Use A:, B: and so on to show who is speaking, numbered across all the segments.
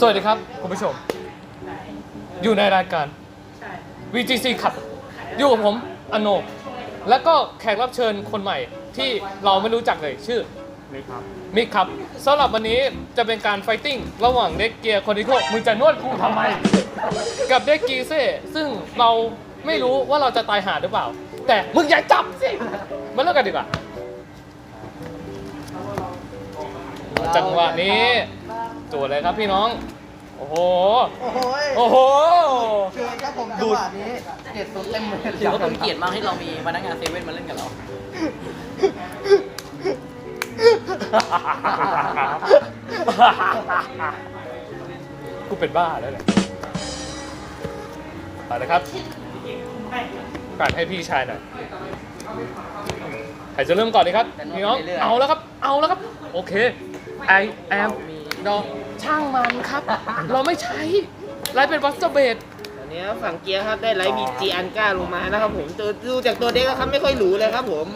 A: สวัสดีครับ คุณผู้ชม อยู่ในรายการ VGC ขับอยู่กับผมอโนกและก็แขกรับเชิญคนใหม่ที่เราไม่รู้จักเลยชื่อ
B: นี่ครับ
A: มิกครับสำหรับวันนี้จะเป็นการไฟติ้งระหว่างเด็กเกียร์คนที่โคมึงจะนวดกูทำไม กับเด็กกีเซ่ซึ่งเราไม่รู้ว่าเราจะตายหาหรือเปล่า แต่มึงอย่าจับสิมาเลิกกันดีกว่าจังหวะนี้ ตัวเลยครับพี่น้อง โอ้โห
C: โอ้โหย
A: โอ้โห
C: คือครับผมจังหวะนี้เจ็ดสุดเต็มเลย
D: ถือว่าเป็นเกียรติมากที่เรามีพนักงานเซเว่นมาเล่นกับเรา
A: กูเป็นบ้าแล้วเนี่ยไปเลยครับการให้พี่ชายหน่อยใครจะเริ่มก่อนดีครับพี่น้อง เอาแล้วครับ เอาแล้วครับ โอเค I am ดอกช่างมันครับ เราไม่ใช้ไลฟ์เป็นวัสเบด
E: ตอนนี้ฝั่งเกียร์ครับได้ไลท์บีจีอันก้าลงมานะครับผมตัวดูจากตัวเด็กแล้วครับไม่ค่อยหรูเลยครับผม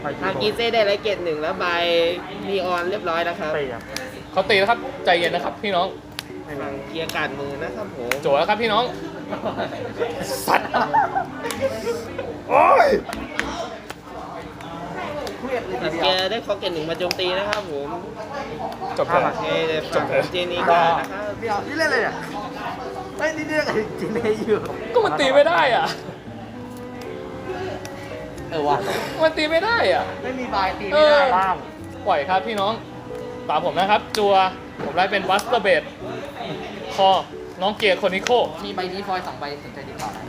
B: ไป
E: ทางกีเซ่ได้ไลท์เกตหนึ่งแล้วใบนีออนเรียบร้อยแล้วครับ
B: เตะครับ
A: เขาตีแล้วครับใจเย็นนะครับพี่น้อง
B: ไม่มี
E: ฝั่งเกียร์การมือนะครับผม
A: โจแล้วครับพี่น้องสัตว์โอ้ย
E: ฝั่งเกียร์ได้คอเกตหนึ่งมาโจมตีนะครับผม
A: จบแล้ว
E: โอเคแต่ฝั่งของเจนี่การนะครับ
C: เดี๋ยวนี่เล่นเลยเนี่ยไอ้ยนี่เรียกอะไรจริงเลยอยู่
A: ก็มันตีไม่ได้อะ
D: เออว่ะ
A: มันตีไม่ได้อะ
C: ไม่มีบายตี
A: เอ
C: ไม่
A: อ
C: ได้
B: บ้าง
A: ปล่อยครับพี่น้องตามผมนะครับ จัวผมไล่เป็นวัสเตอร์เบดคอน้องเกียร์โคนิโค
D: มีใบนี้ฟอยล์สองใบสนใจติดต่อนะ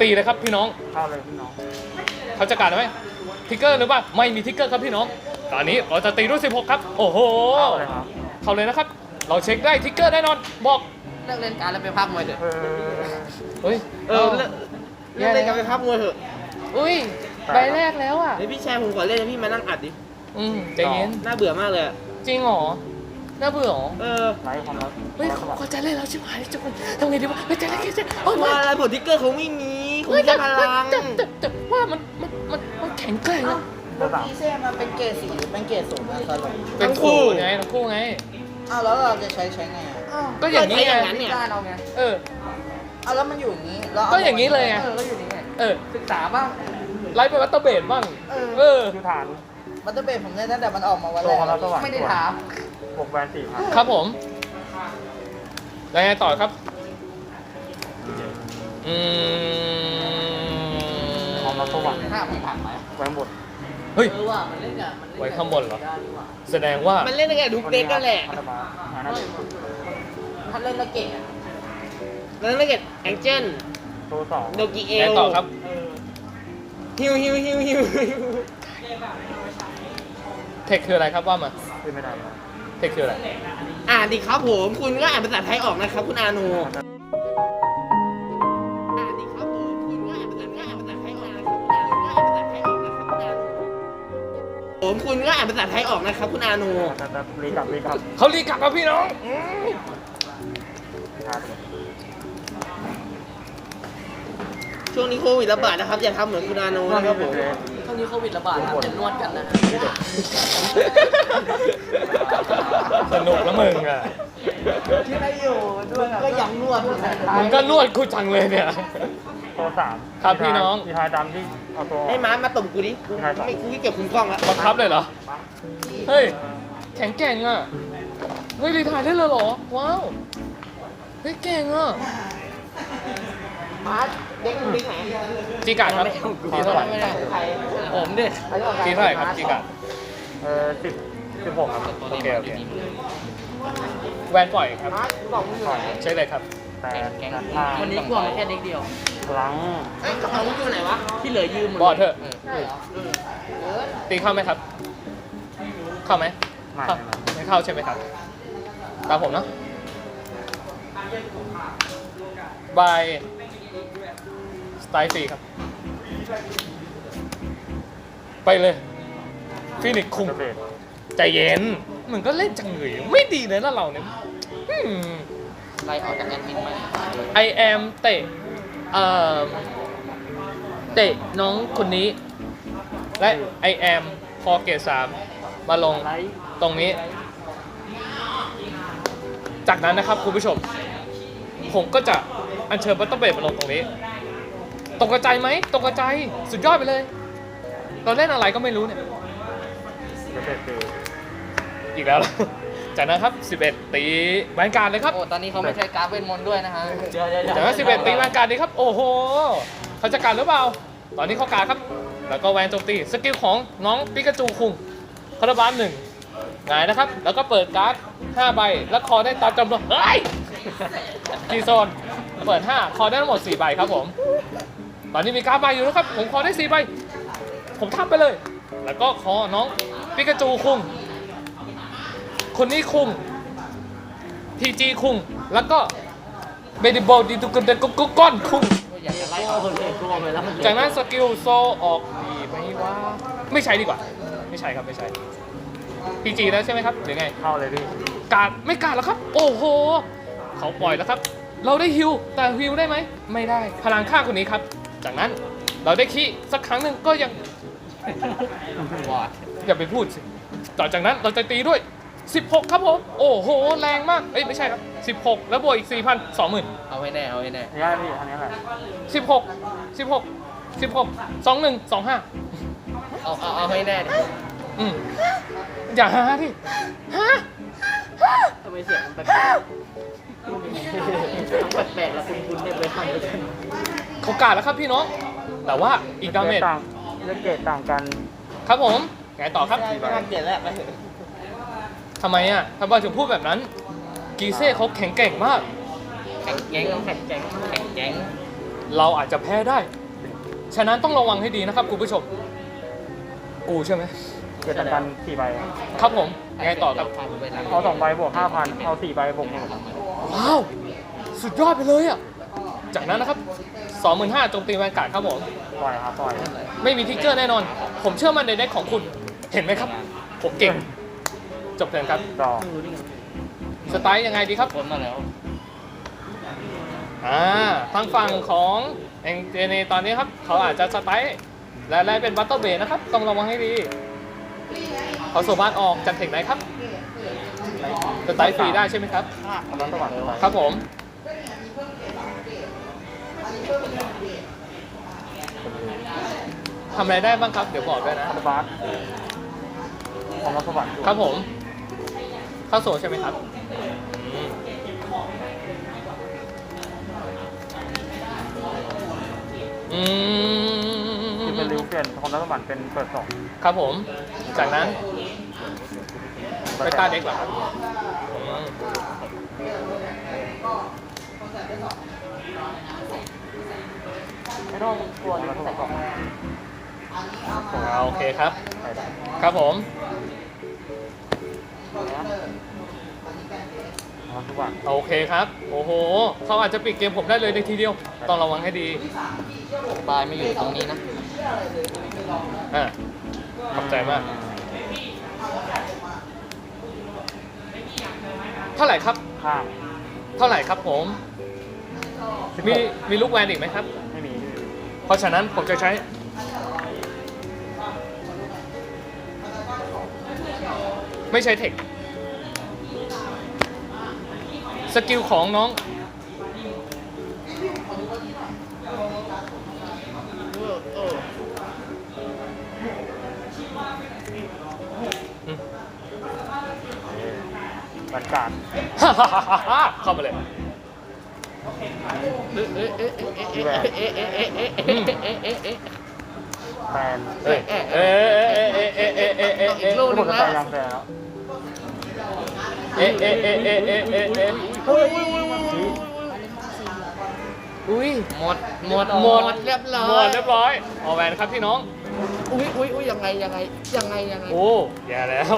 A: ตีเลยครับพี่น้อง
B: เข้าเลยพี่น้อง
A: เขาจะการได้ไหม ทิกเกอร์หรือว่าไม่มีทิกเกอร์ครับพี่น้อง ตอนนี้เราจะตีด้วย 16 ครับ โอ้โห
B: เข้าเลยครับ
A: เข้าเลยนะครับ เราเช็คได้ทิกเกอร์แน่นอน บอก
D: เลิกเล่นการดแล้วไปพักมวยเถอะ
B: เออ
A: เฮ้ย
E: เออเลิกเลิกเล่นกันไปพับมวยเถอะ
A: อุ้ยใบแรกแล้วอะ
E: เดี๋ยวพี่ชายผมขอเล่นนะพี่มานั่งอัดดิ
A: อืมใจเย็น
E: น่าเบื่อมากเลยอะ
A: จริงเหรอ น่าเบื่อเหรอ
E: เออ
B: ไลฟ์ความรัก
A: เฮ้ย
B: ความรัก
A: เขาจะเล่นแล้วชิบหายจุกคนทำไงดีวะเฮ้ยใจเย็นใจเย็นเฮ้ย
E: ว่าอะไรผลทิกเกอร์เขาไม่มี เขา
A: เฮ้ย
E: มีแค่พลัง
A: แต่แต่แต่ว่ามันมันมันมันแข็งแกร่งอะ
B: ลูก
C: พีเซ่มันเป็นเกรดสีหรือเป็นเกรดศูนย์นะสรุป
A: เป็นคู่ไงทั้งคู่ไง
C: อ้าวแล้วเราจะใช้ใช้ไงอะ
A: ก็อย่างนี้ไง
E: อย่างนั้นเนี่ย
C: เราไง
A: เออ
C: อ้าวแล้วมันอยู่อย่างนี้แล้ว
A: ก็อย่างนี้เลยไง
C: เออก็อยู่นี้ไง
A: เออ
C: ศึกษาบ้าง
A: ไลฟ์เป็นวัตเตอร์เบดบ้าง
C: เออ
B: คือฐาน
C: บัตเตอร์เบดผมเล่นตั้งแต่มันออกมาวันแรกไม่ได้ถาม
B: บวกแวนสี่พัน
A: ครับผมแล้วไงต่อครับ อืม
B: ความรักสว่าง
D: ห้าปีผ่านไป
B: แวนบด
A: เฮ้ย
D: เออว่ะมันเล่นกับมันเล่นกับ
A: ไว้ข้างบนเหรอ
D: ได้นี่ว่ะ
A: แสดงว่า
E: มันเล่นได้แค่ทุกเด็กก็แหละ
B: พันธบัตรหาหน้าที่
C: ถ้าเล่นแล้วเก่งอะ
E: แล้วนั่นเกิดแองเจิล
B: ตัวสอง
E: โดกิเอ
A: ไง
E: ล
A: ต่อครับ
E: ฮิวฮิวฮิวฮิว
A: เทคคืออะไรครับว่ามา
B: ขึ้นไม่ได้ครับ
A: เทคคืออะไร
E: อ่านดิครับผม คุณก็อ่านภาษาไทยออกนะครับ คุณอาโนอ่ ผมคุณก็อ่านภาษาไทยออกนะครับ คุณอาโน
B: แต่แต่รีกลับรีกลับ
A: เขารีกลับครับพี่น้องอืม
B: ชาร์จ
E: ช่วงนี้โควิดระบาดนะครับ อย่าทำเหมือนคุณอาโนนะครับผม
D: ช่วงนี้โควิดระบาดนะจะนวดกันนะฮะ
A: สนุกแล้วมึงอะ
C: ที่ไม่อยู่ด้วยก็ยังนวดอยู่นะ
A: มึงก็นวดกูจังเลยเนี่ย
B: ตัวสาม
A: ครับพี่น้อง
B: ทีทายตามที่เอาตัว
E: ให้ม้ามาตบกูดิกูไม่กูไม่เก็บคุณกล้องละ
A: บังคับเลยเหรอ เฮ้ย แข็งแกร่งอะ เฮ้ยรีไทายได้เลยเหรอ ว้าว เฮ้ยเก่งอะ
E: ม้าเด็กมึงเด็กไหน
A: จีการครับจีเท่าไหร่
E: ใคร
D: ผมดิ
A: จีเท่าไหร่ครับจีการ
B: เออสิบ สิบหกครับ
A: โอเคโอเคแวนปล่อยครับ
E: ม้ากูบอกมึงอยู่ไหน
A: ใช่เลยครับ
B: แต่
D: แกง
B: นัดห้า
D: วันนี้กลัวมาแค่เด็กเดียว
B: พลัง
E: เอ้ยกระเป๋ามึงอยู่ไหนวะ
D: ที่เหลือยืมหมด
A: บอดเถอะ
D: ใช่เหรอ
A: ตีเข้าไหมครับ เข้าไหม
B: ไม่
A: เข้าไม่เข้าใช่ไหมครับตามผมเนาะบายสไตล์ฟรีครับ ไปเลยฟินิกคุง
B: จะเบรด
A: ใจเย็นมึงก็เล่นจังเลยไม่ดีเลยนะเราเนี่ยอืม
D: ไล่ออกจากแอดมินไหม
A: ไอแอมเตะเอ่อเตะน้องคนนี้ และไอแอมพอเกรดสามมาลง
B: ไลท์
A: ตรงนี้ จากนั้นนะครับคุณผู้ชม ผมก็จะอัญเชิญบัตเตอร์เบดมาลงตรงนี้ ตกกระจายไหมตกกระจายสุดยอดไปเลย เราเล่นอะไรก็ไม่รู้เนี่ย
B: เดี๋ยวเสร็จคือ
A: อีกแล้วจากนั้นครับ 11 ตีแวนการ์ดเลยครับ
D: โอ้ตอนนี้เขาไม่ใช้การ์ดเวทมนต์ด้วยนะฮะ
A: จากนั้น11 ตีแวนการ์ดดีครับ โอ้โห เขาจะการหรือเปล่า ตอนนี้เขาการดครับ แล้วก็แวนโจมตี สกิลของน้องปิกาจูคุงคาราบาลหนึ่งหงายนะครับ แล้วก็เปิดการ์ด5ใบ แล้วคอได้ตามจำนวนเฮ้ยทีโซน เปิด 5 คอได้ทั้งหมด 4 ใบครับผม ตอนนี้มีการ์ดใบอยู่นะครับ ผมคอได้ 4 ใบ ผมทับไปเลย แล้วก็คอน้อง ปิกาจูคุงคนนี้คุงทีจีคุงแล้วก็เบดิบอลดีตุกันเดนกุกก้อนคุง
D: อยากจะไล่ออกเลยตัวไปแล้ว
A: จากนั้นสกิลโซออกดีไหมว่าไม่ใช้ดีกว่า ไม่ใช่ครับไม่ใช่พีจีแล้วใช่ไหมครับหรือไง
B: เข้าเลยพี่
A: การดไม่การดแล้วครับ โอ้โห เขาปล่อยแล้วครับ เราได้ฮิวแต่ฮิวได้ไหมไม่ได้พลังค่าคนนี้ครับ จากนั้นเราได้คีสักครั้งหนึ่งก็ยัง
D: วอด
A: อย่าไปพูดสิต่อจากนั้นเราจะตีด้วย 16 ครับผม โอ้โห แรงมาก เอ้ย ไม่ใช่ครับ 16 แล้วบวกอีก 4,000 20,000
D: เอาให้แน่ เอาให้แน่
B: นี่ได้พี่อันนี้แหละ
A: 16 16 16 21 25
D: เอาเอาเอาให้แน่ดิ
A: อืมอย่าหาดิฮะ
D: ทำไมเสียงมันแปลกๆแปลกๆแล้วคุณคุณเนี่ยไปทำด้วยกัน
A: เขากาดแล้วครับพี่น้อง แต่ว่าอีกดาเมจ
B: ต่างเลขเกตต่างกัน
A: ครับผม ไงต่อครับ
D: ไม่ทำเปลี่ยนแล้วไปเถอะ
A: ทำไมอะทำไมถึงพูดแบบนั้น กีเซ่เขาแข็งแกร่งมาก
D: แข็งแก๊งแข็งแก๊งแข็งแก๊ง
A: เราอาจจะแพ้ได้ ฉะนั้นต้องระวังให้ดีนะครับคุณผู้ชม กูใช่ไหม
B: เกตต่างกันสี่ใบ
A: ครับผม ไงต่อครับ
D: พาผมไปทำ
B: เอาสองใบบวกห้าพันเอาสี่ใบบวกหนึ่ง
A: ว้าว สุดยอดไปเลยอะ จากนั้นนะครับ25,000โจมตีแวนการ์ดครับผม
B: ปล่อยครับปล่อย
A: ไม่มีทิกเกอร์แน่นอน ผมเชื่อมั่นในเด็กของคุณ เห็นไหมครับ ผมเก่ง จบเทิร์นครับ
B: ต่อ
A: สไตล์ยังไงดีครับ
D: พ้นมาแล้ว
A: อ่า ทางฝั่งของเองเจเนตอนนี้ครับ เขาอาจจะสไตล์และไล่เป็นบัตเตอร์เบนะครับ ต้องระวังให้ดีเขาสามารถออกจากเทคไหนครับสไตล์ฟรีได้ใช่ไหมครับ
B: กำลังสว่างไป
A: ครับผม ทำอะไรได้บ้างครับ เดี๋ยวบอกด้วยนะ
B: คาร์บาส ของรัฐสวรรค์
A: ครับผมเข้าโซใช่ไหมครับอืมอื
B: ที่เป็นริว
A: ม
B: เปลี่ยนของรัฐสวรรค์เป็นเปิดสอง
A: ครับผม จากนั้นไปตาเด็กเหรอครับอืม
D: ไม่ต้องกลัว
B: ของรัฐสวรรค์
A: อ่าโอเคครับ
B: ไปได้
A: ครับผม โอเคครับ โอ้โห เขาอาจจะปิดเกมผมได้เลยในทีเดียว ต้องระวังให้ดี
D: บายไม่อยู่ตรงนี้นะ
A: อ่าขอบใจมาก เท่าไหร่ครับ
B: ข้าง
A: เท่าไหร่ครับผม
B: สิบห
A: มี
B: ก
A: มีลูกแวนอีกไหมครับ
B: ไม่มี
A: เพราะฉะนั้นผมจะใช้ ไม่ใช้เทคสกิลของน้อง
B: บรรกาศ
A: เข้ามาเลย
D: เอ๊ะเอ๊ะเอ๊ะเอ๊ะเอ๊ะเอ๊ะเอ๊ะเอ๊ะเอ๊ะเอ๊ะเอ๊ะเอ๊ะ
B: แฟน
A: เอ้ยเอ้ยเอ้ยเอ้ยเอ้ยเอ้ยเอ้ยเอ้ยเอ้ย
D: ลูก
B: ทุกคนจะไปยังแฟนแล้ว
A: เอ้ยเอ้ยเอ้ยเอ้ยเอ้ยเอ้ยเอ้ยอุ้ย
D: หมดหมด
A: หมด
D: เรียบร้อย
A: หมดเรียบร้อยออกแวนครับพี่น้อง
D: อุ้ยอุ้ยอุ้ยยังไงยังไงยังไงยังไง
A: โอ้แย่แล้ว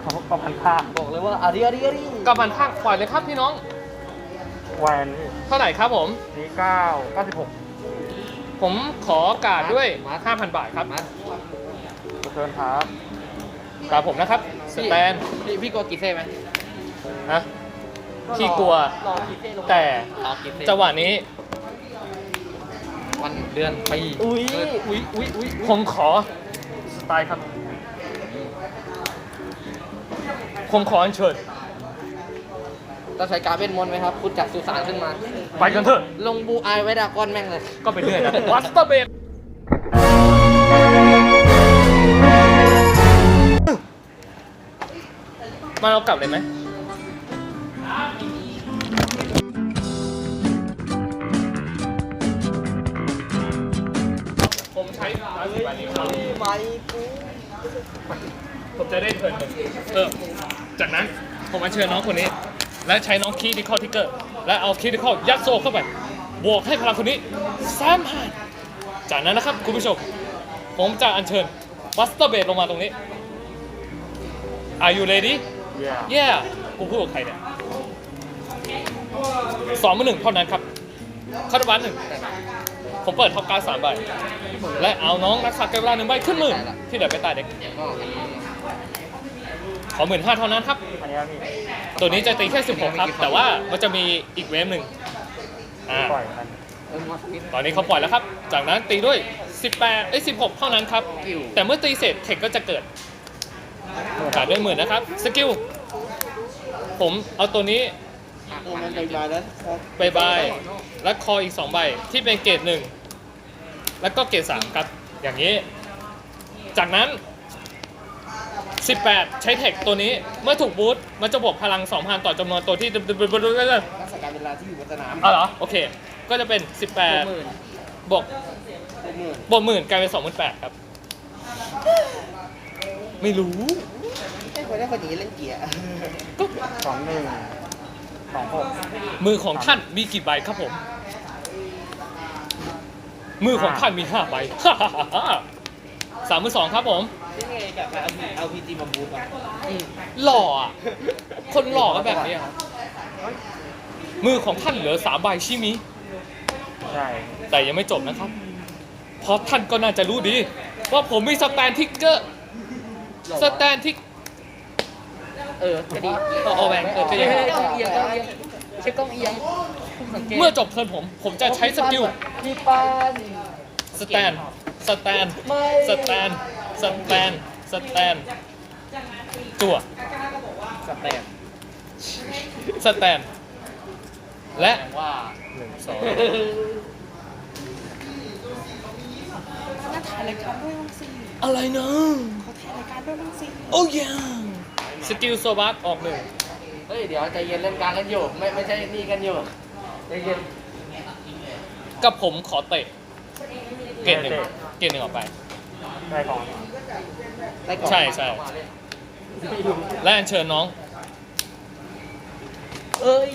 B: เขาเขาพันผ้า
D: บอกเลยว่าอาริอาริอาริ
A: กำมันภาคปล่อยเลยครับพี่น้อง
B: แวนนี่
A: เท่าไหร่ครับผม
B: นี่เก้าเก้าสิบหก
A: ผมขอการด้วย5,000 บาทครับ
D: มา
B: เชิญครับ
A: ตามผมนะครับ สแตน
D: พี่พี่กลัวกี่เซ่ไหม
A: นะพี่กลัว
D: รอกี่เซ่ลง
A: แต่
D: รอกี่เซ่
A: จังหวะนี้
D: วันเดือนปี
A: อุ้ย
D: อุ้ยอุ้ยอุ้ย
A: ผมขอสไตล์ครับ ผมขออัญเชิญ
D: ต้องใช้การเวทมนต์ไหมครับ คุณจับสุสานขึ้นมา
A: ไปกันเถอะ
D: ลงบูอายไว้ดากอนแม่งเลย
A: ก็ไปเรื่อยนะวัสเตอร์เบด มาเรากลับเลยไหมผมใช้ร้านสิบบาทนี้ครับ
C: ไปกู
A: ผมจะได้เทิร์นหนึ่งเออจากนั้นผมมาเชิญน้องคนนี้ และใช้น้องคีดิคอทิกเกอร์ และเอาคีดิคอยัดโซเข้าไป บวกให้พลังคนนี้สามพันจากนั้นนะครับคุณผู้ชม ผมจะอัญเชิญวัสเตอร์เบดลงมาตรงนี้ Are you ready
B: เย่
A: yeah กูพูดกับใครเนี่ยสองมือหนึ่งเท่านั้นครับคาร์ดบันหนึ่งผมเปิดท็อปการ์ดสามใบ และเอาน้องนักสักเกลาหนึ่งใบขึ้นมือที่เหลือไปตายเด็ก ขอหมื่นห้าเท่านั้นครับ
B: อันนี้ครับพี่
A: ตัวนี้จะตีแค่ 16 ครับ แต่ว่ามันจะมีอีกเวฟหนึ่งอ่า
B: ปล่อยมัน
A: ตอนนี้เขาปล่อยแล้วครับ จากนั้นตีด้วย 18เอ้ย16 เท่านั้นครับ แต่เมื่อตีเสร็จเทคก็จะเกิด ขาดด้วยหมื่นนะครับ สกิล ผมเอาตัวนี้
C: โอ้มันไปมาแล้วครับ
A: ไปบาย และคออีก 2 ใบ ที่เป็นเกรดหนึ่ง แล้วก็เกรด3ครับ อย่างนี้ จากนั้น 18 ใช้เทคตัวนี้ เมื่อถูกบูทมันจะบวกพลัง 2,000 ต่อจำนวนตัวที่
C: รักษาการเวลาที่อยู่บนสนาม
A: อ๋อเหรอ โอเค ก็จะเป็น
D: หมื่น
A: 18บวก
C: หกหมื่น
A: บวกหมื่นกลายเป็น28,000ครับ ไม่รู้
C: ไอ้คนได้คนอย่างนี้เล่นเกียร์
A: ก็
B: สองหนึ่งสองหก
A: มือของท่านมีกี่ใบครับผม มือของท่านมี5ใบ สามมือสองครับผม
C: นี่ไงแบบเอาเอาพีจีมาบูทอะ
A: หล่ออะคนหล่อก็แบบนี้ครับมือของท่านเหลือสามใบใชิมิ
B: ใช่
A: แต่ยังไม่จบนะครับ เพราะท่านก็น่าจะรู้ดี ว่าผมมีสแตนทิกเกอร์ สแตนทิก
D: เออจะดี
A: เอาเอาแหวนเออจะยังไง
D: กล้องเอียงกล้องเอียงใช้กล้องเอียงสังเกต
A: เมื่อจบเทิร์นผม ผมจะใช้สกิล
D: พี่ปาน
A: สแตนสแตนสแตนสแตนสแตนจั่ว
C: สแตน
A: สแตนและ
D: ว่า
A: หนึ่งสอง
C: ถ่ายรายการด้วยมั้งสิ
A: อะไรนะ
C: เขาถ่ายรายการด้วยมั้งสิ
A: โอ้ยังสกิลโซบัสออกหนึ่ง
D: เฮ้ย เดี๋ยวใจเย็นเล่นการกันอยู่ ไม่ไม่ใช่นี่กันอยู่ใจเย็น
A: กับผมขอเตะ เกตหนึ่งเกตหนึ่งออกไป
B: ได้ของ
C: ได้ก่อน
A: ใช่ใช่ และอัญเชิญน้อง
C: เอ้ย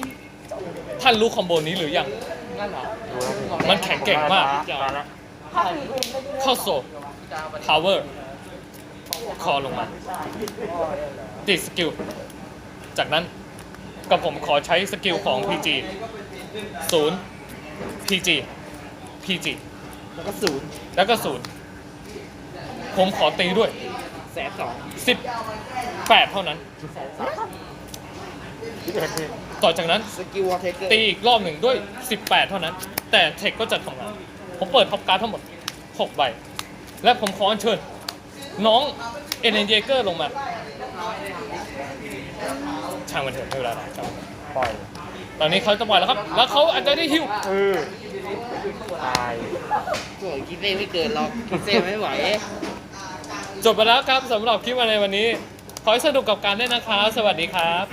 A: ท่านรู้คอมโบนี้หรือยัง
D: งั้นเหรอ
B: ดูแล้วพี่
A: มันแข็งแกร่งมาก
B: ได้แล้ว
A: เข้าโซพาวเวอร์ คอลงมา ติดสกิล จากนั้นกับผมขอใช้สกิลของ PG ศูนย์ PG PG
C: แล้วก็ศูนย์
A: แล้วก็ศูนย์ผมขอตีด้วย
C: แสนสอง
A: 18เท่านั้น
B: พี่เอ็ดพี่
A: ต่อจากนั้น
C: สกิลวอลเทเกอร์
A: ตีอีกรอบหนึ่งด้วย 18 เท่านั้น แต่เทคก็จะทำงาน ผมเปิดท็อปการ์ดทั้งหมด 6 ใบ และผมขออัญเชิญ น้องเอเนเยเกอร์ลงมาช่างมันเถอะไม่เป็นไรหรอกครับ
B: ปล่อย
A: ตอนนี้เขาจะปล่อยแล้วครับ แล้วเขาอาจจะได้ฮิว
B: เออตาย
C: โอ้ยกินเซ่ไม่เกินหรอกกินเซ่ไม่ไหว
A: จบไปแล้วครับสำหรับคลิปมาในวันนี้ ขอให้สนุกกับการเล่นนะครับ สวัสดีครับ